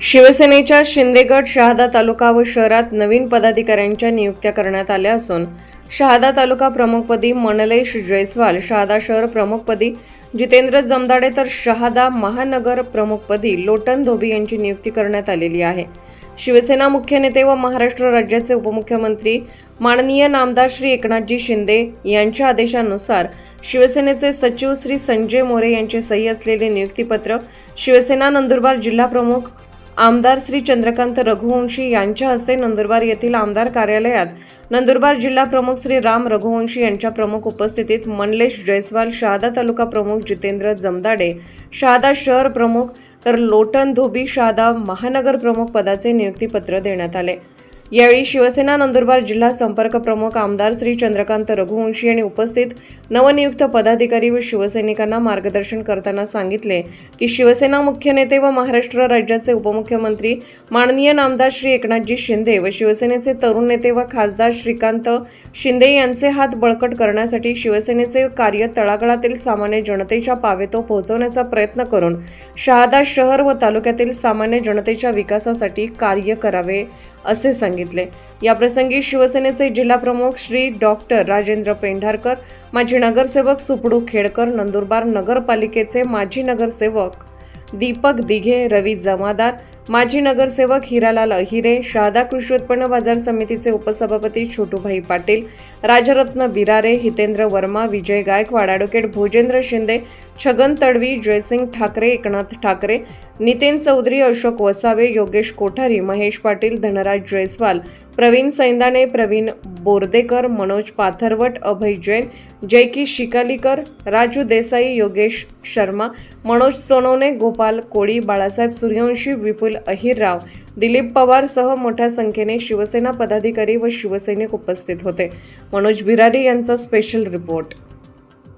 शिवसेनेच्या शिंदेगड शहादा तालुका व शहरात नवीन पदाधिकाऱ्यांच्या नियुक्त्या करण्यात आल्या असून शहादा तालुका प्रमुखपदी मनलेश जयस्वाल शहादा शहर प्रमुखपदी जितेंद्र जमदाडे तर शहादा महानगर प्रमुखपदी लोटन धोबी यांची नियुक्ती करण्यात आलेली आहे. शिवसेना मुख्य नेते व महाराष्ट्र राज्याचे उपमुख्यमंत्री माननीय नामदार श्री एकनाथजी शिंदे यांच्या आदेशानुसार शिवसेनेचे सचिव श्री संजय मोरे यांचे सही असलेले नियुक्तीपत्र शिवसेना नंदुरबार जिल्हा प्रमुख आमदार श्री चंद्रकांत रघुवंशी यांच्या हस्ते नंदुरबार येथील आमदार कार्यालयात नंदुरबार जिल्हा प्रमुख श्री राम रघुवंशी यांच्या प्रमुख उपस्थितीत मनलेश जयस्वाल शहादा तालुका प्रमुख जितेंद्र जमदाडे शहादा शहर प्रमुख तर लोटन धोबी शहादा महानगर प्रमुख पदाचे नियुक्तीपत्र देण्यात आले. यावेळी शिवसेना नंदुरबार जिल्हा संपर्क प्रमुख आमदार श्री चंद्रकांत रघुवंशी यांनी उपस्थित नवनियुक्त पदाधिकारी व शिवसैनिकांना मार्गदर्शन करताना सांगितले की शिवसेना मुख्य नेते व महाराष्ट्र राज्याचे उपमुख्यमंत्री माननीय नामदार श्री एकनाथजी शिंदे व शिवसेनेचे तरुण नेते व खासदार श्रीकांत शिंदे यांचे हात बळकट करण्यासाठी शिवसेनेचे कार्य तळागाळातील सामान्य जनतेच्या पावेतो पोहोचवण्याचा प्रयत्न करून शहादा शहर व तालुक्यातील सामान्य जनतेच्या विकासासाठी कार्य करावे. असे सांगितले. याप्रसंगी शिवसेनेचे जिल्हाप्रमुख श्री डॉक्टर राजेंद्र पेंढारकर माजी नगरसेवक सुपडू खेडकर नंदुरबार नगरपालिकेचे माजी नगरसेवक दीपक दिघे रवी जमादार माजी नगरसेवक हिरालाल अहिरे शहादा कृषी उत्पन्न बाजार समितीचे उपसभापती छोटूभाई पाटील राजरत्न बिरारे हितेंद्र वर्मा विजय गायकवाड ॲडव्होकेट भोजेंद्र शिंदे छगन तडवी जयसिंग ठाकरे एकनाथ ठाकरे नितीन चौधरी अशोक वसावे योगेश कोठारी महेश पाटील धनराज जयस्वाल प्रवीण सैंदाने प्रवीण बोर्देकर मनोज पाथरवट अभय जैन जयकी शिकालीकर राजू देसाई योगेश शर्मा मनोज सोनवणे गोपाल कोळी बाळासाहेब सूर्यवंशी विपुल अहिरराव दिलीप पवारसह मोठ्या संख्येने शिवसेना पदाधिकारी व शिवसैनिक उपस्थित होते. मनोज बिरारी यांचा स्पेशल रिपोर्ट